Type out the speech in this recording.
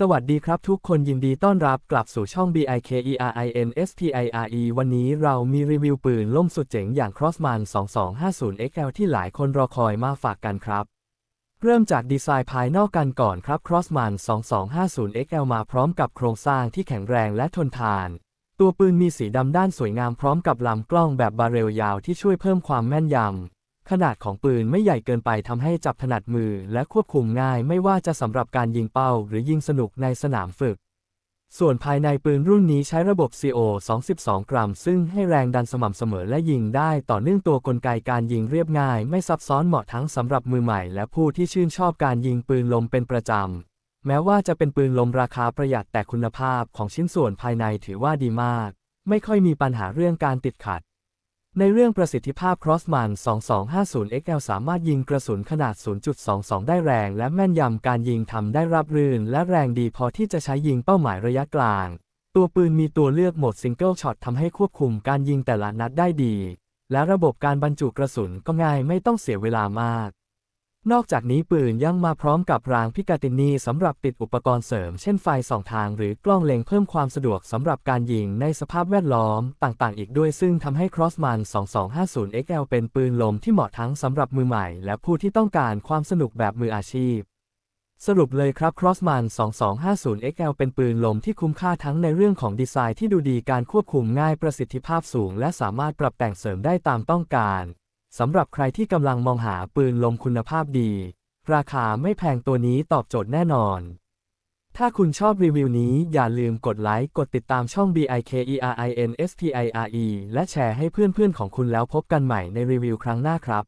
สวัสดีครับทุกคนยินดีต้อนรับกลับสู่ช่อง BIKERINSPIRE วันนี้เรามีรีวิวปืนล่มสุดเจ๋งอย่าง Crossman 2250 XL ที่หลายคนรอคอยมาฝากกันครับ เริ่มจากดีไซน์ภายนอกกันก่อนครับ Crossman 2250 XL มาพร้อมกับโครงสร้างที่แข็งแรงและทนทาน ตัวปืนมีสีดำด้านสวยงามพร้อมกับลำกล้องแบบบาเรลยาวที่ช่วยเพิ่มความแม่นยำ ขนาดของปืนไม่ใหญ่เกินไปทำให้จับถนัดมือและควบคุมง่ายไม่ว่าจะสำหรับการยิงเป้าหรือยิงสนุกในสนามฝึก ส่วนภายในปืนรุ่นนี้ใช้ระบบ CO 22 กรัม ซึ่งให้แรงดันสม่ำเสมอและยิงได้ต่อเนื่องตัวกลไกการยิงเรียบง่าย ไม่ซับซ้อนเหมาะทั้งสำหรับมือใหม่และผู้ที่ชื่นชอบการยิงปืนลมเป็นประจำ แม้ว่าจะเป็นปืนลมราคาประหยัดแต่คุณภาพของชิ้นส่วนภายในถือว่าดีมาก ไม่ค่อยมีปัญหาเรื่องการติดขัด ในเรื่องประสิทธิภาพ Crossman 2250 XL สามารถยิงกระสุนขนาด 0.22 ได้แรงและแม่นยำการยิงทำได้ราบรื่นและแรงดีพอที่จะใช้ยิงเป้าหมายระยะกลาง ตัวปืนมีตัวเลือกโหมด Single Shot ทำให้ควบคุมการยิงแต่ละนัดได้ดี และระบบการบรรจุกระสุนก็ง่ายไม่ต้องเสียเวลามาก นอกจากนี้ปืนยังมาพร้อมกับรางพิกาตินีสำหรับติดอุปกรณ์เสริม เช่นไฟสองทางหรือกล้องเล็งเพิ่มความสะดวกสำหรับการยิงในสภาพแวดล้อมต่างๆ อีกด้วยซึ่งทำให้ Crossman 2250 XL เป็นปืนลมที่เหมาะทั้งสำหรับมือใหม่ และผู้ที่ต้องการความสนุกแบบมืออาชีพ สรุปเลยครับ Crossman 2250 XL เป็นปืนลมที่คุ้มค่าทั้งในเรื่องของดีไซน์ที่ดูดีการควบคุมง่ายประสิทธิภาพสูง และสามารถปรับแต่งเสริมได้ตามต้องการ สำหรับใครที่กำลังมองหาปืนลมคุณภาพดี ราคาไม่แพงตัวนี้ตอบโจทย์แน่นอน ถ้าคุณชอบรีวิวนี้อย่าลืมกดไลค์ กดติดตามช่อง BIKERINSPIRE และแชร์ให้เพื่อนๆของคุณแล้วพบกันใหม่ในรีวิวครั้งหน้าครับ